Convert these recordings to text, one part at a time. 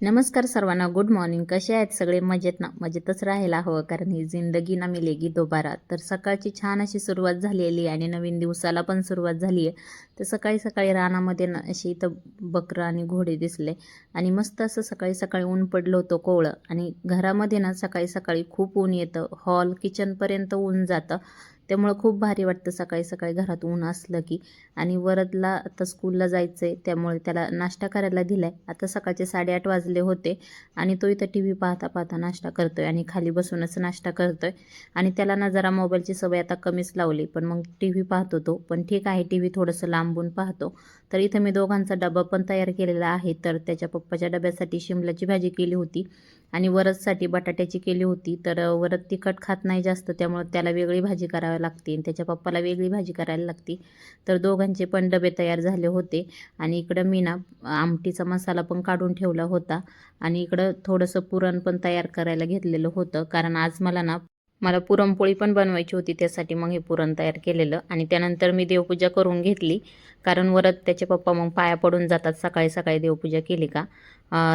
नमस्कार सर्वांना good morning कसे आहेत सगळे? मजेत ना? मजेतच राहायला हवं कारण ही जिंदगी ना मिलेगी दोबारा. तर सकाळची छान अशी सुरुवात झालेली आहे आणि नवीन दिवसाला पण सुरुवात झाली आहे. तर सकाळी सकाळी रानामध्ये ना अशी इथं बकरं आणि घोडे दिसले आणि मस्त असं सकाळी सकाळी ऊन पडलं होतं कोवळं आणि घरामध्ये ना सकाळी सकाळी खूप ऊन येतं. हॉल किचनपर्यंत ऊन जातं. त्यामुळं खूप भारी वाटतं सकाळी सकाळी घरात ऊन असलं की. आणि वरदला आता स्कूलला जायचं आहे त्यामुळे त्याला नाश्ता करायला दिला आहे आता सकाळचे साडेआठ वाजले होते आणि तो इथं टी व्ही पाहता पाहता नाश्ता करतो आहे आणि खाली बसूनच नाश्ता करतो आहे आणि त्याला ना जरा मोबाईलची सवय आता कमीच लावली पण मग टी व्ही पाहतो तो. पण ठीक आहे टी व्ही थोडंसं लांबून पाहतो. तर इथं मी दोघांचा डबा पण तयार केलेला आहे. तर त्याच्या पप्पाच्या डब्यासाठी शिमलाची भाजी केली होती. आणि वरदसाठी बटाट्याची केली होती तर वरद तिखट खात नाही जास्त त्यामुळं त्याला वेगळी भाजी करावी लागते आणि त्याच्या पप्पाला वेगळी भाजी करायला लागते. तर दोघांचे पण डबे तयार झाले होते आणि इकडं मी ना आमटीचा मसाला पण काढून ठेवला होता आणि इकडं थोडंसं पुरण पण तयार करायला घेतलेलं होतं. कारण आज मला ना मला पुरणपोळी पण बनवायची होती त्यासाठी मग हे पुरण तयार केलेलं आणि त्यानंतर मी देवपूजा करून घेतली. कारण वरत त्याचे पप्पा मग पाया पडून जातात सकाळी सकाळी देवपूजा केली का?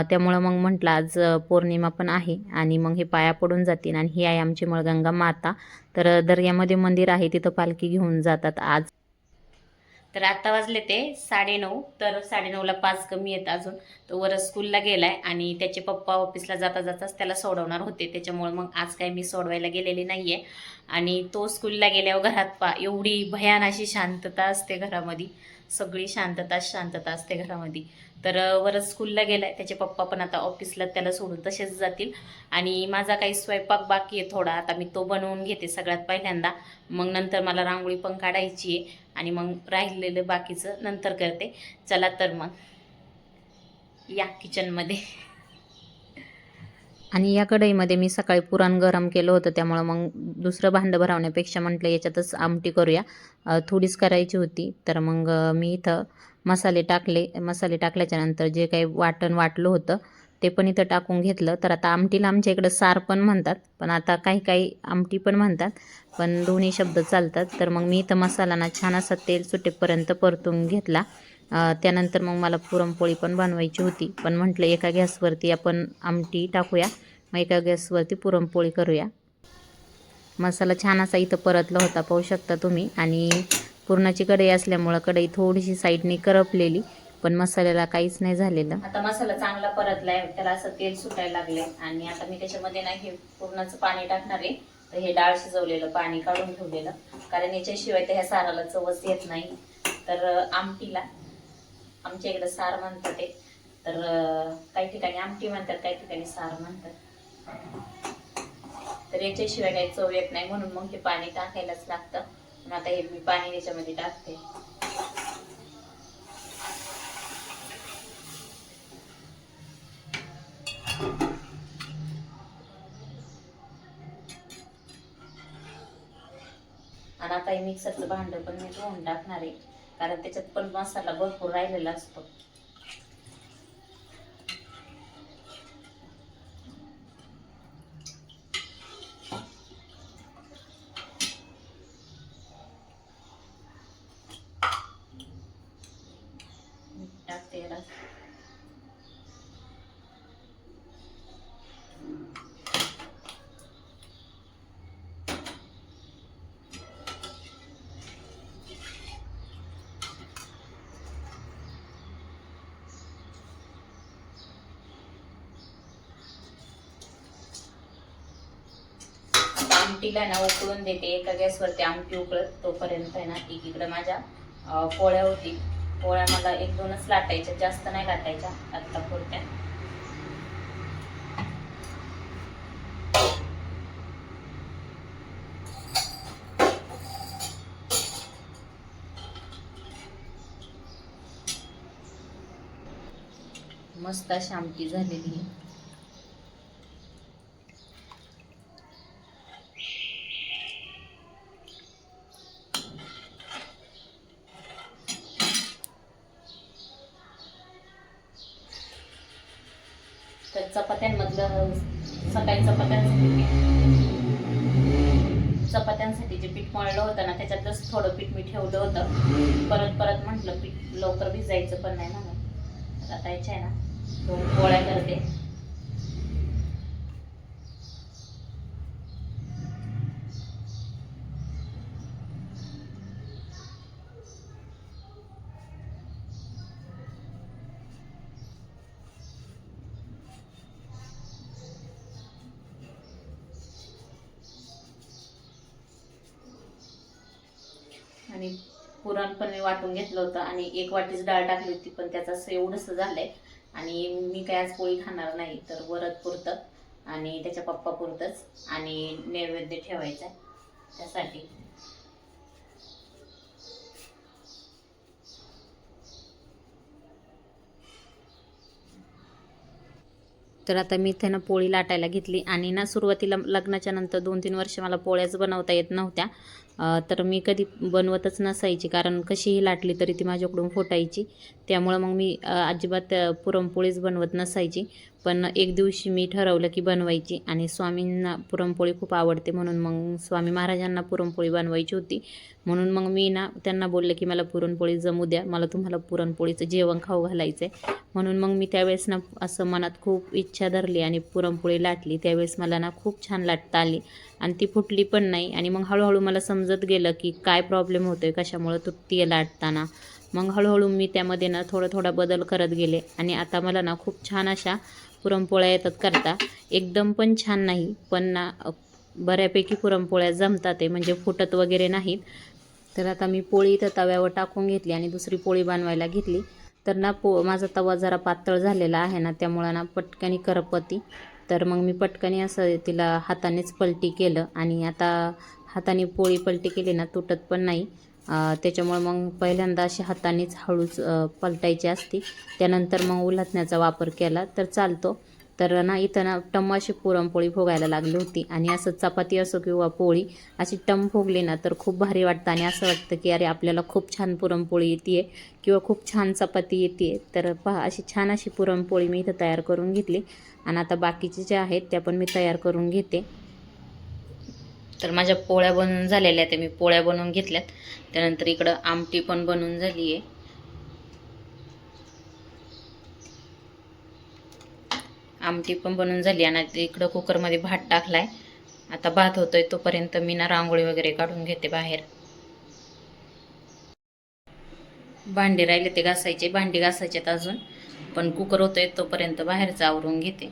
त्यामुळं मग म्हटलं आज पौर्णिमा पण आहे आणि मग हे पाया पडून जातील आणि ही आहे आमची मळगंगा माता. तर दर्यामध्ये मंदिर आहे तिथं पालखी घेऊन जातात आज. तर आता वाजले ते साडेनऊ. तर साडेनऊला पाच कमी आहेत अजून. तो वर स्कूलला गेलाय आणि त्याचे पप्पा ऑफिसला जाता जाताच त्याला सोडवणार होते. त्याच्यामुळे मग आज काही मी सोडवायला गेलेली नाहीये. आणि तो स्कूलला गेल्यावर घरात पा एवढी भयान अशी शांतता असते घरामध्ये. सगळी शांतता शांतता असते घरामध्ये. तर वरच स्कूलला गेलाय. त्याचे पप्पा पण आता ऑफिसला त्याला सोडून तसेच जातील. आणि माझा काही स्वयंपाक बाकी आहे थोडा. आता मी तो बनवून घेते सगळ्यात पहिल्यांदा. मग नंतर मला रांगोळी पण काढायची आहे आणि मग राहिलेलं बाकीचं नंतर करते. चला तर मग या किचनमध्ये. आणि या कढईमध्ये मी सकाळी पुरण गरम केलं होतं त्यामुळं मग दुसरं भांडं भरवण्यापेक्षा म्हटलं याच्यातच आमटी करूया. थोडीच करायची होती तर मग मी इथं मसाले टाकले मसाले टाकल्याच्यानंतर जे काही वाटण वाटलं होतं ते पण इथं टाकून घेतलं. तर आता आमटीला आमच्या इकडं सार पण म्हणतात पण आता काही काही आमटी पण म्हणतात पण दोन्ही शब्द चालतात. तर मग मी इथं मसाला ना छान असा तेल सुटेपर्यंत परतून घेतला. त्यानंतर मग मला पुरणपोळी पण बनवायची होती. पण म्हटलं एका गॅसवरती आपण आमटी टाकूया मग एका गॅसवरती पुरणपोळी करूया. मसाला छान असा इथं परतला होता पाहू शकता तुम्ही. आणि पुरणाची कढई असल्यामुळं कढई थोडीशी साईडने करपलेली. पण मसाल्याला काहीच नाही झालेलं. आता मसाला चांगला परतलाय त्याला असं तेल सुटायला लागले आणि आता मी त्याच्यामध्ये ना हे पुरणाचं पाणी टाकणार आहे. तर हे डाळ शिजवलेलं पाणी काढून ठेवलेलं. कारण याच्याशिवाय त्या ह्या साराला चवच येत नाही. तर आमटीला. आमच्या इकडं सार म्हणतात ते. तर काही ठिकाणी आमटी म्हणतात काही ठिकाणी सार म्हणतात. तर याच्याशिवाय काही चव येत नाही. म्हणून मग हे पाणी टाकायलाच लागतं. आता हे मी पाणी याच्यामध्ये टाकते. आता मिक्सरचं भांडं पण मी धुवून टाकणार आहे. कारण त्याच्यात पण मसाला भरपूर राहिलेला असतो मीठ टाकते याला आता आमटीला ना उकळून देते एका गॅसवरती आमटी उकळत तोपर्यंत आहे ना एकीकडे माझ्या पोळ्या होती पोळ्या मला एक दोनच लाटायच्या जास्त नाही लाटायच्या आत्ता पुरत्या. मस्त अशी आमटी झालेली आहे. चपात्यांमधलं सकाळी चपात्यांसाठी चपात्यांसाठी जे पीठ मळलं होतं ना त्याच्यातच थोडं पीठ मी ठेवलं होतं. परत परत म्हटलं पीठ लवकर भिजायचं पण नाही ना मग आता याच्या आहे ना. दोन पोळ्या करते. आणि पुरण पण मी वाटून घेतलं होतं आणि एक वाटीच डाळ टाकली होती पण त्याचं असं एवढंसं झालंय. आणि मी काय आज पोळी खाणार नाही तर वरद पुरतं आणि त्याच्या पप्पा पुरतंच आणि नैवेद्य ठेवायचा त्यासाठी. तर आता मी इथे ना पोळी लाटायला घेतली आणि ना सुरुवातीला लग्नाच्या नंतर दोन तीन वर्ष मला पोळ्याच बनवता येत नव्हत्या. तर मी कधी बनवतच नसायची कारण कशीही लाटली तरी ती माझ्याकडून फुटायची. त्यामुळं मग मी अजिबात पुरणपोळीच बनवत नसायची. पण एक दिवशी मी ठरवलं की बनवायची आणि स्वामींना पुरणपोळी खूप आवडते म्हणून मग स्वामी महाराजांना पुरणपोळी बनवायची होती. म्हणून मग मी ना त्यांना बोलले की मला पुरणपोळी जमू द्या मला तुम्हाला पुरणपोळीचं जेवण खाऊ घालायचं आहे म्हणून मग मी त्यावेळेस ना असं मनात खूप इच्छा धरली आणि पुरणपोळी लाटली. त्यावेळेस मला ना खूप छान लाटता आली आणि ती फुटली पण नाही आणि मग हळूहळू मला समजत गेलं की काय प्रॉब्लेम होतो आहे कशामुळं तुटती लाटताना. मग हळूहळू मी त्यामध्ये ना थोडा थोडा बदल करत गेले. आणि आता मला ना खूप छान अशा पुरणपोळ्या येतात करता. एकदम पण छान नाही पण ना बऱ्यापैकी पुरणपोळ्या जमतात आहे म्हणजे फुटत वगैरे नाहीत. तर आता मी पोळी इथं तव्यावर टाकून घेतली आणि दुसरी पोळी बनवायला घेतली. तर ना पो माझा तवा जरा पातळ झालेला आहे ना त्यामुळं ना पटकनी करपती. तर मग मी पटकनी असं तिला हातानेच पलटी केलं. आणि आता हाताने पोळी पलटी केली ना तुटत पण नाही. त्याच्यामुळे मग पहिल्यांदा अशी हातानेच हळूच पलटायची असती. त्यानंतर मग उलथण्याचा वापर केला तर चालतो. तर ना इथं ना टम अशी पुरणपोळी भोगायला लागली होती. आणि असं चपाती असो किंवा पोळी अशी टम भोगली ना तर खूप भारी वाटतं. आणि असं वाटतं की अरे आपल्याला खूप छान पुरणपोळी येते किंवा खूप छान चपाती येते तर पहा अशी छान अशी पुरणपोळी मी इथं तयार करून घेतली. आणि आता बाकीचे जे आहेत त्या पण मी तयार करून घेते. तर माझ्या पोळ्या बनवून झालेल्या आहेत मी पोळ्या बनवून घेतल्यात. त्यानंतर इकडं आमटी पण बनवून झाली आहे. आमटी पण बनवून झाली आणि इकडं कुकरमध्ये भात टाकलाय. आता भात होतोय तोपर्यंत मी ना रांगोळी वगैरे काढून घेते बाहेर. भांडे राहिले ते घासायचे भांडी आहेत अजून. पण कुकर होतोय तोपर्यंत बाहेरचं आवरून घेते.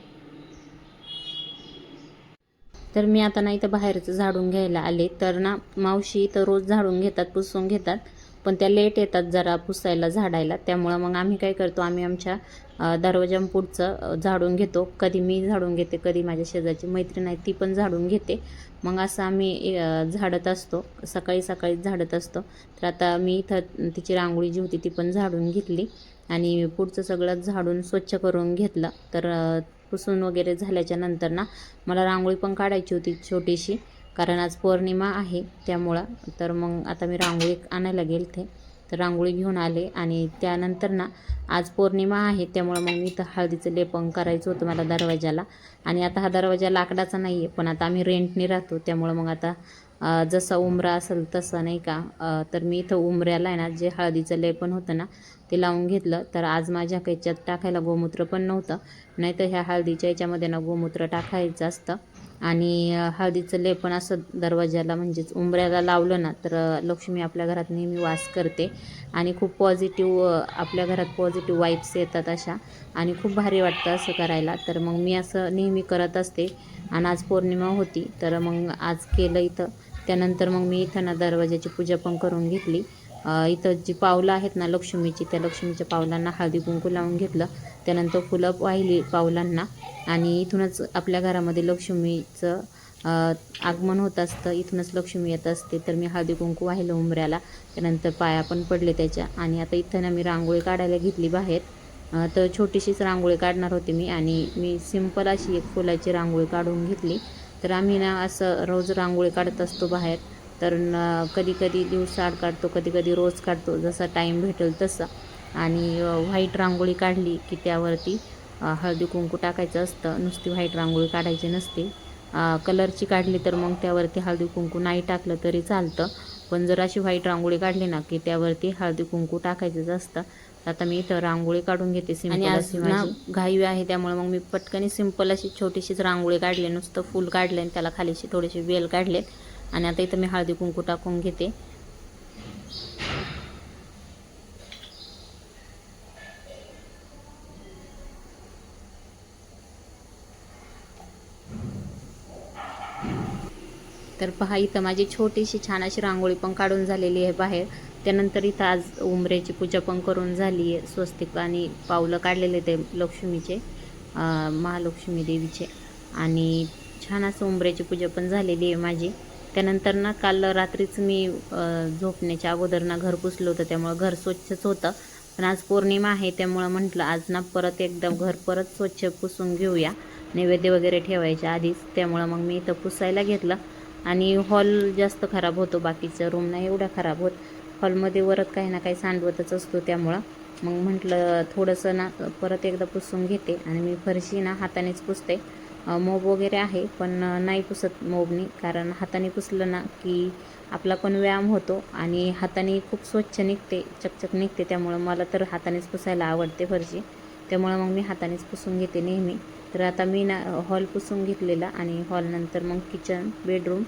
तर मी आता नाही तर बाहेरचं झाडून घ्यायला आले. तर ना मावशी तर रोज झाडून घेतात पुसून घेतात. पण त्या लेट येतात जरा पुसायला झाडायला. त्यामुळं मग आम्ही काय करतो आम्ही आमच्या दरवाजा पुढचं झाडून घेतो. कधी मी झाडून घेते कधी माझ्या शेजारची मैत्रीण आहे ती पण झाडून घेते. मग असं आम्ही झाडत असतो. सकाळी सकाळी झाडत असतो. तर आता मी इथं तिची रांगोळी जी होती ती पण झाडून घेतली. आणि पुढचं सगळं झाडून स्वच्छ करून घेतलं. तर पुसून वगैरे झाल्याच्यानंतर ना मला रांगोळी पण काढायची होती छोटीशी. कारण आज पौर्णिमा आहे त्यामुळं तर मग आता मी रांगोळी आणायला गेलते. तर रांगोळी घेऊन आले आणि त्यानंतर ना आज पौर्णिमा आहे त्यामुळं मग मी तर हळदीचं लेपन करायचं होतं मला दरवाजाला. आणि आता हा दरवाजा लाकडाचा नाही आहे पण आता आम्ही रेंटने राहतो त्यामुळं मग आता जसा उमरा असेल तसं नाही का? तर मी इथं उमऱ्याला आहे ना जे हळदीचं लेपन होतं ना ते लावून घेतलं. तर आज माझ्या याच्यात टाकायला गोमूत्र पण नव्हतं. नाही तर ह्या हळदीच्या याच्यामध्ये ना गोमूत्र टाकायचं असतं. आणि हळदीचं लेपन असं दरवाजाला म्हणजेच उंबऱ्याला लावलं ना तर लक्ष्मी आपल्या घरात नेहमी वास करते. आणि खूप पॉझिटिव्ह आपल्या घरात पॉझिटिव्ह वाईब्स येतात अशा. आणि खूप भारी वाटतं असं करायला. तर मग मी असं नेहमी करत असते. आणि आज पौर्णिमा होती तर मग आज केलं इथं. त्यानंतर मग मी इथं ना दरवाजाची पूजा पण करून घेतली. इथं जी पावलं आहेत ना लक्ष्मीची त्या लक्ष्मीच्या पावलांना हळदी कुंकू लावून घेतलं. त्यानंतर फुलं वाहिली पावलांना आणि इथूनच आपल्या घरामध्ये लक्ष्मीचं आगमन होत असतं. इथूनच लक्ष्मी येत असते. तर मी हळदी कुंकू वाहिलं उंबऱ्याला त्यानंतर पाया पण पडले त्याच्या. आणि आता इथं ना मी रांगोळी काढायला घेतली बाहेर. तर छोटीशीच रांगोळी काढणार होते मी आणि मी सिंपल अशी एक फुलाची रांगोळी काढून घेतली. तर आम्ही ना असं रोज रांगोळी काढत असतो बाहेर. तर न कधी कधी दिवसाआड काढतो कधी कधी रोज काढतो जसा टाईम भेटेल तसा. आणि व्हाईट रांगोळी काढली की त्यावरती हळदी कुंकू टाकायचं असतं. नुसती व्हाईट रांगोळी काढायची नसते. कलरची काढली तर मग त्यावरती हळदी कुंकू नाही टाकलं तरी चालतं. पण जर अशी व्हाईट रांगोळी काढली ना की त्यावरती हळदी कुंकू टाकायचंच असतं. आता मी इथं रांगोळी काढून घेते आज अशी ना माझी घाई आहे त्यामुळे मग मी पटकन सिंपल अशी छोटीशीच रांगोळी काढली नुसतं फूल काढले आणि त्याला खालीशी थोडेसे वेल काढलेत. आणि आता इथं मी हळदी कुंकू टाकून घेते. तर पहा इथं माझी छोटीशी छान अशी रांगोळी पण काढून झालेली आहे बाहेर. त्यानंतर इथं आज उंबऱ्याची पूजा पण करून झाली आहे स्वस्तिक आणि पावलं काढलेले ते लक्ष्मीचे महालक्ष्मी देवीचे. आणि छान असं उमरेची पूजा पण झालेली आहे माझी. त्यानंतर ना काल रात्रीच मी झोपण्याच्या अगोदर ना घर पुसलं होतं त्यामुळं घर स्वच्छच होतं. पण आज पौर्णिमा आहे त्यामुळं म्हटलं आज ना परत एकदम घर परत स्वच्छ पुसून घेऊया. नैवेद्य वगैरे ठेवायच्या आधीच त्यामुळं मग मी इथं पुसायला घेतलं. आणि हॉल जास्त खराब होतो बाकीचं रूम नाही एवढा खराब होत. हॉलमध्ये वरत काही ना काही सांडवतच असतो त्यामुळं. मग म्हटलं थोडंसं ना परत एकदा पुसून घेते आणि मी फरशी ना हातानेच पुसते. मोब वगैरे आहे पण नाही पुसत मोबनी कारण हाताने पुसलं ना की आपला पण व्यायाम होतो आणि हाताने खूप स्वच्छ निघते चकचक निघते त्यामुळं मला तर हातानेच पुसायला आवडते फरशी. त्यामुळं मग मी हातानेच पुसून घेते नेहमी. तर आता मी ना हॉल पुसून घेतलेला आणि हॉलनंतर मग किचन बेडरूम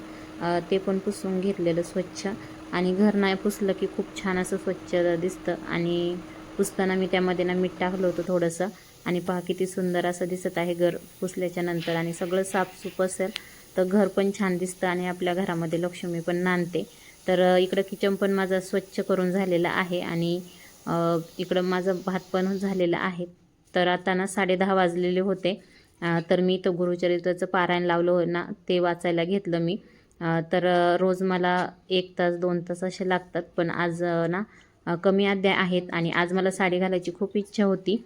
ते पण पुसून घेतलेलं स्वच्छ. आणि घर नाही पुसलं की खूप छान असं स्वच्छ दिसतं. आणि पुसताना मी त्यामध्ये ना मीठ टाकलं होतं थोडंसं. आणि पहा किती सुंदर असं दिसत आहे घर पुसल्याच्या नंतर. आणि सगळं साफसूप असेल तर घर पण छान दिसतं आणि आपल्या घरामध्ये लक्ष्मी पण नांदते. तर इकडं किचन पण माझं स्वच्छ करून झालेलं आहे आणि इकडं माझं भात पण झालेलं आहे. तर आता ना साडेदहा वाजलेले होते. तर मी तो गुरुचरित्राचं पारायण लावलं हो ना ते वाचायला घेतलं मी. तर रोज मला एक तास दोन तास असे लागतात. पण आज ना कमी अध्याय आहेत आणि आज मला साडी घालायची खूप इच्छा होती.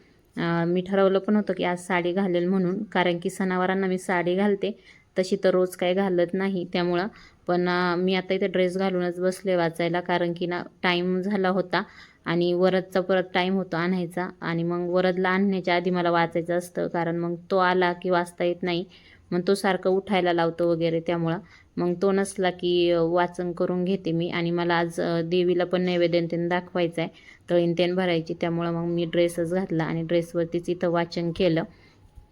मी ठरवलं पण होतं की आज साडी घालेल म्हणून कारण की सणावारांना मी साडी घालते. तशी तर रोज काही घालत नाही त्यामुळं. पण मी आता इथे ड्रेस घालूनच बसले वाचायला कारण की ना टाईम झाला होता आणि वरदचा परत टाईम होतो आणायचा. आणि मग वरदला आणण्याच्या आधी मला वाचायचं असतं कारण मग तो आला की वाचता येत नाही. मग तो सारखं उठायला लावतो वगैरे त्यामुळं. मग तो नसला की वाचन करून घेते मी. आणि मला आज देवीला पण नैवेद्य त्यानं दाखवायचं आहे तळीन त्यान भरायची. त्यामुळं मग मी ड्रेसच घातला आणि ड्रेसवरतीच इथं वाचन केलं.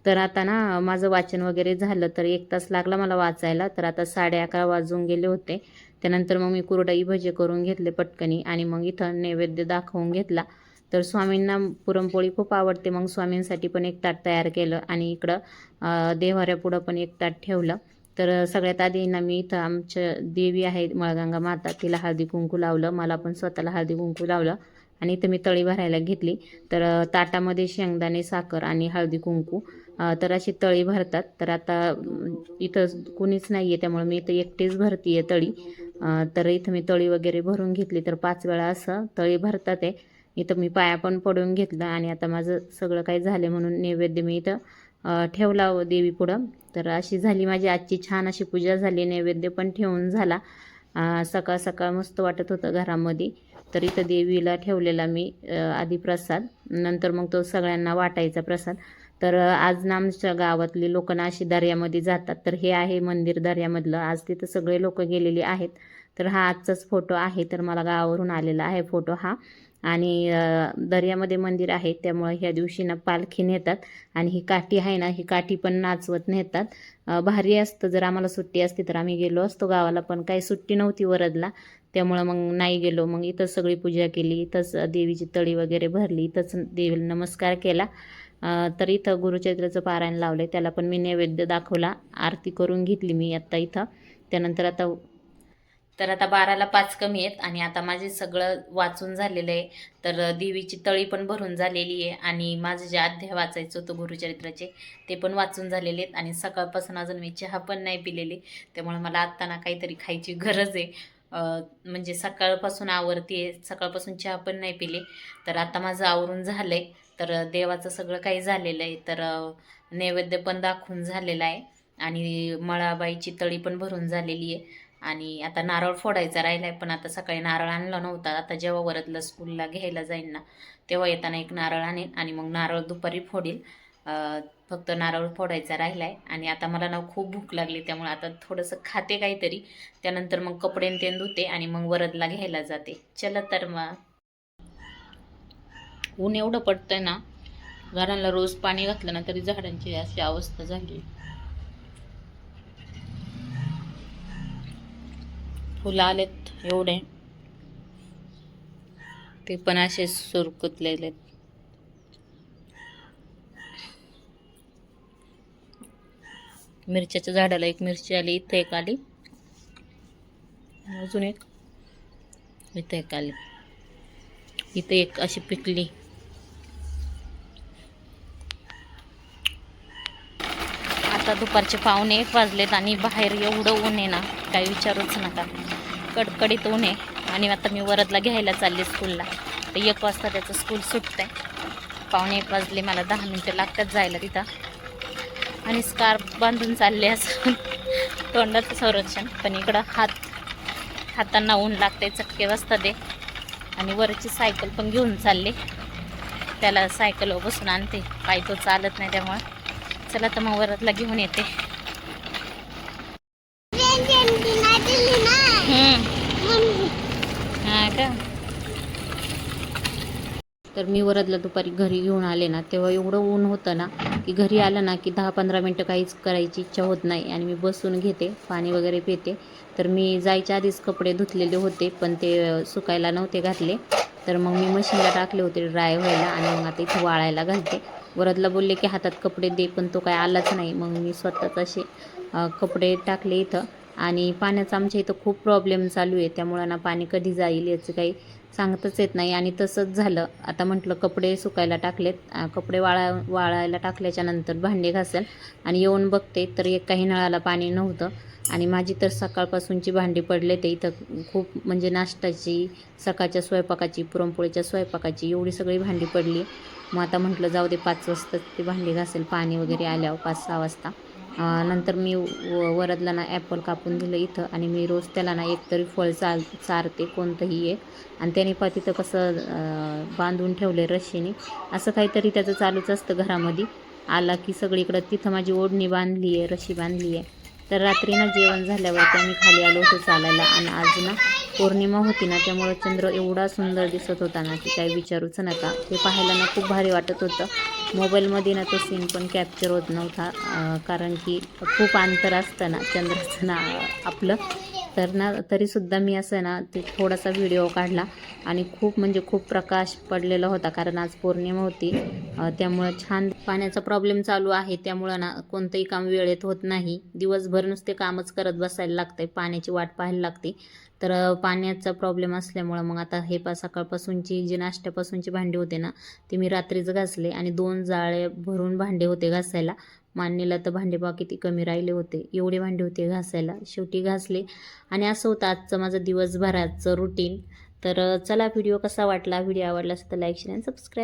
तर आता ना माझं वाचन वगैरे झालं. तर एक तास लागला मला वाचायला. तर आता साडे अकरा वाजून गेले होते. त्यानंतर मग मी कुरडई भजे करून घेतले पटकनी. आणि मग इथं नैवेद्य दाखवून घेतला. तर स्वामींना पुरणपोळी खूप आवडते. मग स्वामींसाठी पण एक ताट तयार केलं आणि इकडं देवाऱ्यापुढं पण एक ताट ठेवलं. तर सगळ्यात आधी ना मी इथं आमच्या देवी आहे मळगंगा माता. तिला हळदी कुंकू लावलं. मला पण स्वतःला हळदी कुंकू लावलं आणि इथं मी तळी भरायला घेतली. तर ताटामध्ये शेंगदाणे साखर आणि हळदी कुंकू तर अशी तळी भरतात. तर आता इथं कुणीच नाही आहे त्यामुळे मी इथं एकटीच भरती आहे तळी तर इथं मी तळी वगैरे भरून घेतली. तर पाच वेळा असं तळी भरतात आहे इथं मी पाया पण पडून घेतलं आणि आता माझं सगळं काही झालं म्हणून नैवेद्य मी इथं ठेवला व देवी पुढं. तर अशी झाली माझी आजची छान अशी पूजा झाली नैवेद्य पण ठेवून झाला. सकाळ सकाळ मस्त वाटत होतं घरामध्ये. तर इथं देवीला ठेवलेला मी आधी प्रसाद. नंतर मग तो सगळ्यांना वाटायचा प्रसाद. तर आज ना आमच्या गावातली लोक ना अशी दर्यामध्ये जातात. तर हे आहे मंदिर दर्यामधलं. आज तिथं सगळे लोक गेलेले आहेत. तर हा आजचाच फोटो आहे तर मला गावावरून आलेला आहे फोटो हा. आणि दर्यामध्ये मंदिर आहे त्यामुळे ह्या दिवशी ना पालखी नेतात. आणि ही काठी आहे ना ही काठी पण नाचवत नेतात. भारी असतं जर आम्हाला सुट्टी असती तर आम्ही गेलो असतो गावाला पण काही सुट्टी नव्हती वरदला. त्यामुळं मग नाही गेलो. मग इथंच सगळी पूजा केली इथंच देवीची तळी वगैरे भरली इथंच देवीला नमस्कार केला. तर इथं गुरुचरित्राचं पारायण लावलं त्याला पण मी नैवेद्य दाखवला आरती करून घेतली मी आत्ता इथं. त्यानंतर आता तर आता बाराला पाच कमी आहेत आणि आता माझे सगळं वाचून झालेलं आहे. तर देवीची तळी पण भरून झालेली आहे आणि माझं जे अध्याय वाचायचं होतं गुरुचरित्राचे ते पण वाचून झालेले आहेत आणि सकाळपासून अजून मी चहा पण नाही पिलेली. त्यामुळे मला आत्ता ना काहीतरी खायची गरज आहे. म्हणजे सकाळपासून आवरते सकाळपासून चहा पण नाही पिले. तर आता माझं आवरून झालं आहे तर देवाचं सगळं काही झालेलं आहे. तर नैवेद्य पण दाखवून झालेलं आहे आणि मळाबाईची तळी पण भरून झालेली आहे. आणि आता नारळ फोडायचा राहिला आहे पण आता सकाळी नारळ आणला नव्हता. आता जेव्हा वरदला स्कूलला घ्यायला जाईन ना तेव्हा येताना एक नारळ आणेन आणि मग नारळ दुपारी फोडील फक्त नारळ फोडायचा राहिला आहे आणि आता मला ना खूप भूक लागली त्यामुळे आता थोडंसं खाते काहीतरी. त्यानंतर मग कपडे ते धुते आणि मग वरदला घ्यायला जाते. चला तर मग. ऊन एवढं पडतंय ना झाडांना रोज पाणी घातलं ना तरी झाडांची अशी अवस्था झाली. फुलं आलेत एवढे. ते पण असे सुरकुतलेले आहेत. मिरच्याच्या झाडाला एक मिरची आली इथं एक आली. अजून एक. इथं एक आली. इथं एक अशी पिकली. आता दुपारचे पाहुणे एक वाजलेत आणि बाहेर एवढं ऊन आहे ना काही विचारूच नका. कडकडीत ऊन आहे. आणि आता मी वरदला घ्यायला चालले स्कूलला. तर एक वाजता त्याचं स्कूल सुटतं आहे पाहुणे एक वाजले मला दहा मिनटं लागतात जायला तिथं. आणि स्कार्फ बांधून चालले असं तोंडाचं संरक्षण. पण इकडं हात हातांना ऊन लागते चटके वाजता दे आणि वरची सायकल पण घेऊन चालले. त्याला सायकलवर बसून आणते. पाय तो चालत नाही त्यामुळं. चला तर मग वरातला घेऊन येते. हा का? तर मी वरदला दुपारी घरी घेऊन आले ना तेव्हा एवढं ऊन होतं ना की घरी आलं ना की दहा पंधरा मिनटं काहीच करायची इच्छा होत नाही. आणि मी बसून घेते पाणी वगैरे पिते. तर मी जायच्या आधीच कपडे धुतलेले होते पण ते सुकायला नव्हते घातले. तर मग मी मशीनला टाकले होते ड्राय व्हायला. आणि मग आता इथं वाळायला घालते. वरदला बोलले की हातात कपडे दे पण तो काय आलाच नाही. मग मी स्वतःच असे कपडे टाकले इथं. आणि पाण्याचा आमच्या इथं खूप प्रॉब्लेम चालू आहे. त्यामुळं ना पाणी कधी जाईल याचं काही सांगतच येत नाही. आणि तसंच झालं. आता म्हटलं कपडे सुकायला टाकलेत. कपडे वाळा वाळायला टाकल्याच्या नंतर भांडे घासेल. आणि येऊन बघते तर एक काही नळाला पाणी नव्हतं. आणि माझी तर सकाळपासूनची भांडी पडले ते इथं. खूप म्हणजे नाश्त्याची सकाळच्या स्वयंपाकाची पुरणपोळीच्या स्वयंपाकाची एवढी सगळी भांडी पडली. मग आता म्हटलं जाऊ दे पाच वाजता ते भांडी घासेल. पाणी वगैरे आल्यावर पाच सहा वाजता. नंतर मी व- वरदला ना ॲपल कापून दिलं इथं आणि मी रोज त्याला ना एकतरी फळ चाल चारते कोणतंही एक. आणि त्याने पा तिथं कसं बांधून ठेवले रश्शीने. असं काहीतरी त्याचं चालूच असतं घरामध्ये. आला की सगळीकडं तिथं माझी ओढणी बांधली आहे रशी बांधली आहे तर रात्री ना जेवण झाल्यावरती आम्ही खाली आलो होतो चालायला. आणि आज ना पौर्णिमा होती ना त्यामुळं चंद्र एवढा सुंदर दिसत होता ना की काही विचारूच नका. ते पाहायला ना खूप भारी वाटत होतं. मोबाईलमध्ये ना तो सीन पण कॅप्चर होत नव्हता कारण की खूप अंतर असतं ना चंद्राचं ना आपलं. तर ना तरीसुद्धा मी असं ना ते थोडासा व्हिडिओ काढला आणि खूप म्हणजे खूप प्रकाश पडलेला होता कारण आज पौर्णिमा होती. त्यामुळं छान पाण्याचा प्रॉब्लेम चालू आहे. त्यामुळं ना कोणतंही काम वेळेत होत नाही. दिवसभर नुसते कामच करत बसायला लागतंय. पाण्याची वाट पाहायला लागते. तर पाण्याचा प्रॉब्लेम असल्यामुळं मग आता हे पा सकाळपासूनची जी नाश्त्यापासूनची भांडी होते ना ती मी रात्रीच घासले आणि दोन जाळे भरून भांडे होते घासायला. मान्यला तर भांडे बा किती कमी राहिले होते. एवढे भांडे होते घासायला. शेवटी घासले. आणि असं होतं आजचं माझं दिवसभराचं रुटीन तर चला व्हिडिओ कसा वाटला? व्हिडिओ आवडला असेल तर लाईक शेअर आणि सबस्क्राईब